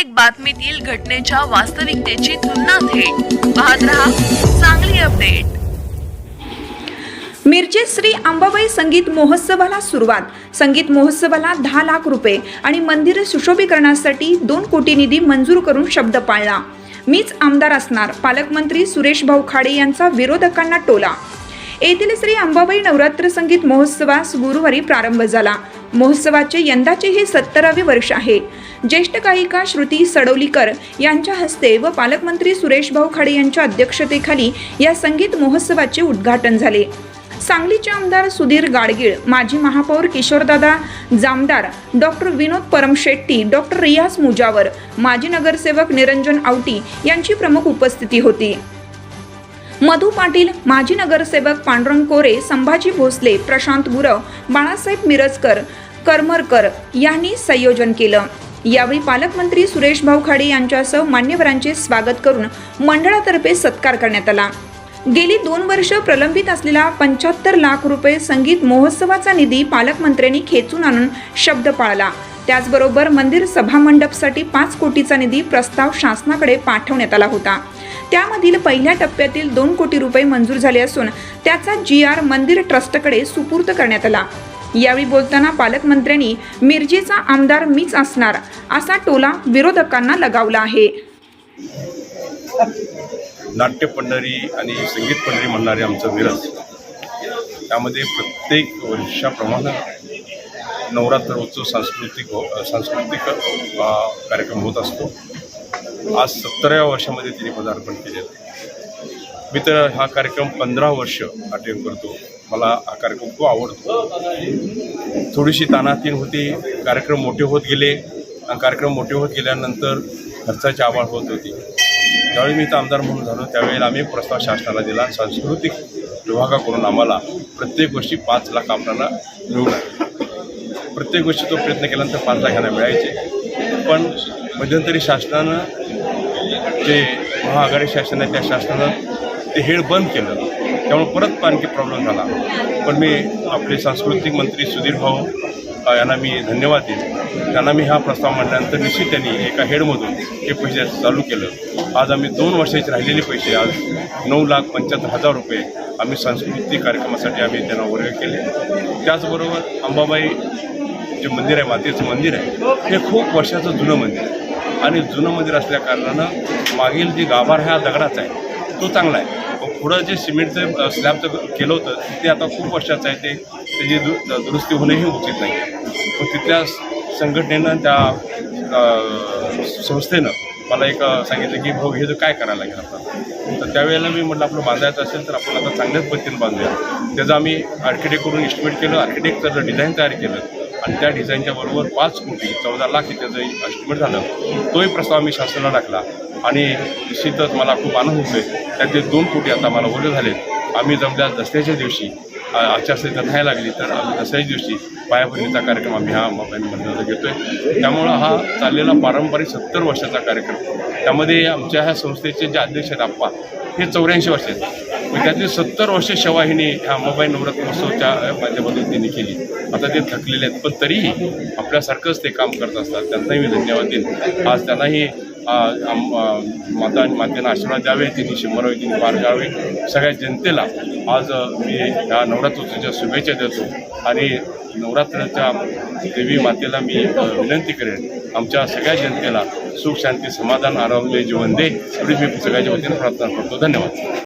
प्रत्येक बातमीतील घटनेच्या वास्तविकतेची तुलना थेट. पाहत रहा चांगली अपडेट. मिरजेत श्री अंबाबाई संगीत महोत्सवाला सुरुवात. संगीत महोत्सवाला दहा लाख रुपये आणि मंदिर सुशोभीकरणासाठी दोन कोटी निधी मंजूर करून शब्द पाळला. मीच आमदार असणार पालकमंत्री सुरेश भाऊ खाडे यांचा विरोधकांना टोला. येथील श्री अंबाबाई नवरात्र संगीत महोत्सवास गुरुवारी प्रारंभ झाला. महोत्सवाचे यंदाचे हे सत्तरावे वर्ष आहे. ज्येष्ठ गायिका श्रुती सडोलीकर यांच्या हस्ते व पालकमंत्री सुरेश भाऊ खाडे यांच्या अध्यक्षतेखाली या संगीत महोत्सवाचे उद्घाटन झाले. सांगलीचे आमदार सुधीर गाडगीळ माजी महापौर किशोरदादा जामदार डॉक्टर विनोद परमशेट्टी डॉक्टर रियाज मुजावर माजी नगरसेवक निरंजन आवटी यांची प्रमुख उपस्थिती होती. मधु पाटील माजी नगरसेवक पांडुरंग कोरे संभाजी भोसले प्रशांत गुरव बाळासाहेब मिरजकर करमरकर यांनी संयोजन केलं. यावेळी पालकमंत्री सुरेश भाऊ खाडे यांच्यासह मान्यवरांचे स्वागत करून मंडळातर्फे सत्कार करण्यात आला. गेली दोन वर्ष प्रलंबित असलेला पंच्याहत्तर लाख रुपये संगीत महोत्सवाचा निधी पालकमंत्र्यांनी खेचून आणून शब्द पाळला. त्याचबरोबर मंदिर सभामंडपसाठी पाच कोटीचा निधी प्रस्ताव शासनाकडे पाठवण्यात आला होता. त्यामधील पहिल्या टप्प्यातील दोन कोटी रुपये मंजूर झाले असून त्याचा जी आर मंदिर ट्रस्टकडे सुपूर्द करण्यात आला. यावेळी बोलताना पालकमंत्र्यांनी मिरजेचा आमदार मीच असणार असा टोला विरोधकांना लगावला आहे. नाट्य पंढरी आणि संगीत पंढरी म्हणणारे आमचं मिरज त्यामध्ये प्रत्येक वर्षाप्रमाणे नवरात्र उत्सव सांस्कृतिक हो, सांस्कृतिक कार्यक्रम होत असतो. आज सत्तराव्या वर्षामध्ये तिने पदार्पण केले मी तर हा कार्यक्रम पंधरा वर्ष अटेंड करतो. मला हा कार्यक्रम खूप आवडतो. थोडीशी तानातीन होती कार्यक्रम मोठे होत गेले आणि कार्यक्रम मोठे होत गेल्यानंतर खर्चाची आवाळ होत होती. ज्यावेळी मी इथं आमदार म्हणून झालो त्यावेळेला आम्ही प्रस्ताव शासनाला दिला. सांस्कृतिक विभागाकडून आम्हाला प्रत्येक गोष्टी पाच लाख आपल्याला मिळून प्रत्येक गोष्टी तो प्रयत्न केल्यानंतर पाच लाखांना मिळायचे. पण मध्यंतरी शासनानं जे महाआघाडी शासन आहे त्या शासनानं ते हेड बंद केलं. त्यामुळे परत आणखी प्रॉब्लेम झाला. पण मी आपले सांस्कृतिक मंत्री सुधीर भाऊ यांना मी धन्यवाद देईन. त्यांना मी हा प्रस्ताव मांडल्यानंतर निश्चित त्यांनी एका हेडमधून हे पैसे चालू केलं. आज आम्ही दोन वर्षाचे राहिलेले पैसे आज नऊ लाख पंच्याहत्तर हजार रुपये आम्ही सांस्कृतिक कार्यक्रमासाठी आम्ही त्यांना वर्ग केले. त्याचबरोबर अंबाबाई जे मंदिर आहे मातेचं मंदिर आहे हे खूप वर्षाचं जुनं मंदिर आहे. आणि जुनं मंदिर असल्या कारणानं मागील जे गाभार हा दगडाचा आहे तो चांगला आहे. पुढं जे सिमेंटचं स्लॅबचं केलं होतं ते आता खूप वर्षाचं आहे ते त्याची दु दुरुस्ती होणंही उचित नाही. मग तिथल्या संघटनेनं त्या संस्थेनं मला एक सांगितलं की भाऊ हे जर काय करायला लागेल आता तर त्यावेळेला मी म्हटलं आपलं बांधायचं असेल तर आपण आता चांगल्याच पद्धतीने बांधूया. त्याचं आम्ही आर्किटेक्टकडून इस्टिमेट केलं आर्किटेक्टचं डिझाईन तयार केलं आणि त्या डिझाईनच्या बरोबर पाच कोटी चौदा लाख त्याचं एस्टिमेट झालं तोही प्रस्ताव आम्ही शासनाला टाकला. आणि निश्चितच मला खूप आनंद होतोय. त्यातले दोन कोटी आता मला ओले झालेत आम्ही जमल्या दसऱ्याच्या दिवशी आचारसंहिता नाही लागली तर आम्ही दसऱ्याच्या दिवशी पायाभरणीचा कार्यक्रम आम्ही हा मोबाईल घेतो घेतोय. त्यामुळं हा चाललेला पारंपरिक सत्तर वर्षाचा कार्यक्रम. त्यामध्ये आमच्या ह्या संस्थेचे जे अध्यक्ष आहेत आप्पा हे चौऱ्याऐंशी वर्ष आहेत. मग त्यातली सत्तर वर्ष सेवाहिनी ह्या मोबाईल नवरात्र महोत्सवच्या माध्यमातून त्यांनी केली. आता ते थकलेले आहेत पण तरीही आपल्यासारखंच ते काम करत असतात. त्यांनाही मी धन्यवाद देईन. आज त्यांनाही माता आणि मातेनं आशीर्वाद द्यावे त्यांनी शंभरावी तिने पार जावे सगळ्या जनतेला आज मी ह्या नवरात्रोत्सवाच्या शुभेच्छा देतो आणि नवरात्राच्या देवी मातेला मी विनंती करेन. आमच्या सगळ्या जनतेला सुख शांती समाधान आरोग्य जीवन दे एवढीच मी सगळ्याच्या वतीनं प्रार्थना करतो. धन्यवाद.